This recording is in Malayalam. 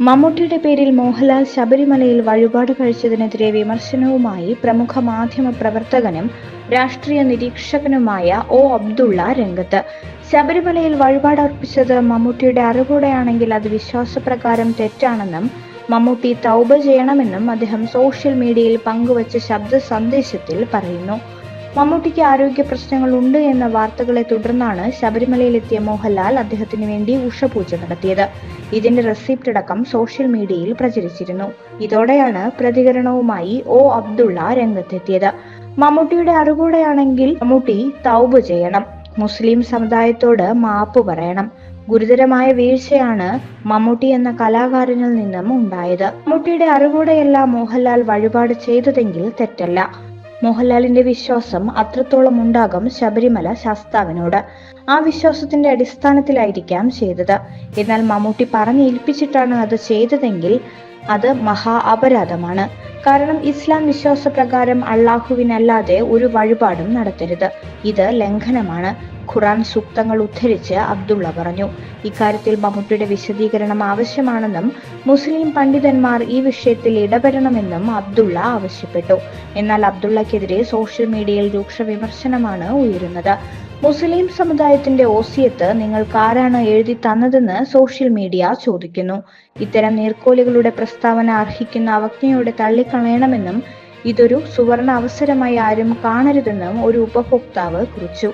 മമ്മൂട്ടിയുടെ പേരിൽ മോഹൻലാൽ ശബരിമലയിൽ വഴിപാട് കഴിച്ചതിനെതിരെ വിമർശനവുമായി പ്രമുഖ മാധ്യമ പ്രവർത്തകനും രാഷ്ട്രീയ നിരീക്ഷകനുമായ ഒ അബ്ദുള്ള രംഗത്ത്. ശബരിമലയിൽ വഴിപാട് അർപ്പിച്ചത് മമ്മൂട്ടിയുടെ അറിവോടെയാണെങ്കിൽ അത് വിശ്വാസപ്രകാരം തെറ്റാണെന്നും മമ്മൂട്ടി തൗബ ചെയ്യണമെന്നും അദ്ദേഹം സോഷ്യൽ മീഡിയയിൽ പങ്കുവച്ച ശബ്ദ സന്ദേശത്തിൽ പറയുന്നു. മമ്മൂട്ടിക്ക് ആരോഗ്യ പ്രശ്നങ്ങൾ ഉണ്ട് എന്ന വാർത്തകളെ തുടർന്നാണ് ശബരിമലയിലെത്തിയ മോഹൻലാൽ അദ്ദേഹത്തിന് വേണ്ടി ഉഷപൂജ നടത്തിയത്. ഇതിന്റെ റെസിപ്റ്റ് അടക്കം സോഷ്യൽ മീഡിയയിൽ പ്രചരിച്ചിരുന്നു. ഇതോടെയാണ് പ്രതികരണവുമായി ഒ അബ്ദുള്ള രംഗത്തെത്തിയത്. മമ്മൂട്ടിയുടെ അറിവോടെയാണെങ്കിൽ മമ്മൂട്ടി തൗബ് ചെയ്യണം. മുസ്ലിം സമുദായത്തോട് മാപ്പ് പറയണം. ഗുരുതരമായ വീഴ്ചയാണ് മമ്മൂട്ടി എന്ന കലാകാരനിൽ നിന്നും ഉണ്ടായത്. മമ്മൂട്ടിയുടെ അറിവോടെയല്ല മോഹൻലാൽ വഴിപാട് ചെയ്തതെങ്കിൽ തെറ്റല്ല. മോഹൻലാലിന്റെ വിശ്വാസം അത്രത്തോളം ഉണ്ടാകും ശബരിമല ശാസ്താവിനോട്. ആ വിശ്വാസത്തിന്റെ അടിസ്ഥാനത്തിലായിരിക്കാം ചെയ്തത്. എന്നാൽ മമ്മൂട്ടി പറഞ്ഞേൽപ്പിച്ചിട്ടാണ് അത് ചെയ്തതെങ്കിൽ അത് മഹാ അപരാധമാണ്. കാരണം ഇസ്ലാം വിശ്വാസപ്രകാരം അള്ളാഹുവിനല്ലാതെ ഒരു വഴിപാടും നടത്തരുത്. ഇത് ലംഘനമാണ്. ഖുറാൻ സൂക്തങ്ങൾ ഉദ്ധരിച്ച് അബ്ദുള്ള പറഞ്ഞു. ഇക്കാര്യത്തിൽ മമ്മൂട്ടിയുടെ വിശദീകരണം ആവശ്യമാണെന്നും മുസ്ലിം പണ്ഡിതന്മാർ ഈ വിഷയത്തിൽ ഇടപെടണമെന്നും അബ്ദുള്ള ആവശ്യപ്പെട്ടു. എന്നാൽ അബ്ദുള്ളക്കെതിരെ സോഷ്യൽ മീഡിയയിൽ രൂക്ഷ വിമർശനമാണ് ഉയരുന്നത്. മുസ്ലിം സമുദായത്തിന്റെ ഓസിയത്ത് നിങ്ങൾക്ക് ആരാണ് എഴുതി തന്നതെന്ന് സോഷ്യൽ മീഡിയ ചോദിക്കുന്നു. ഇത്തരം നീർക്കോലുകളുടെ പ്രസ്താവന അർഹിക്കുന്ന അവജ്ഞയോടെ തള്ളിക്കളയണമെന്നും ഇതൊരു സുവർണ അവസരമായി ആരും കാണരുതെന്നും ഒരു ഉപഭോക്താവ് കുറിച്ചു.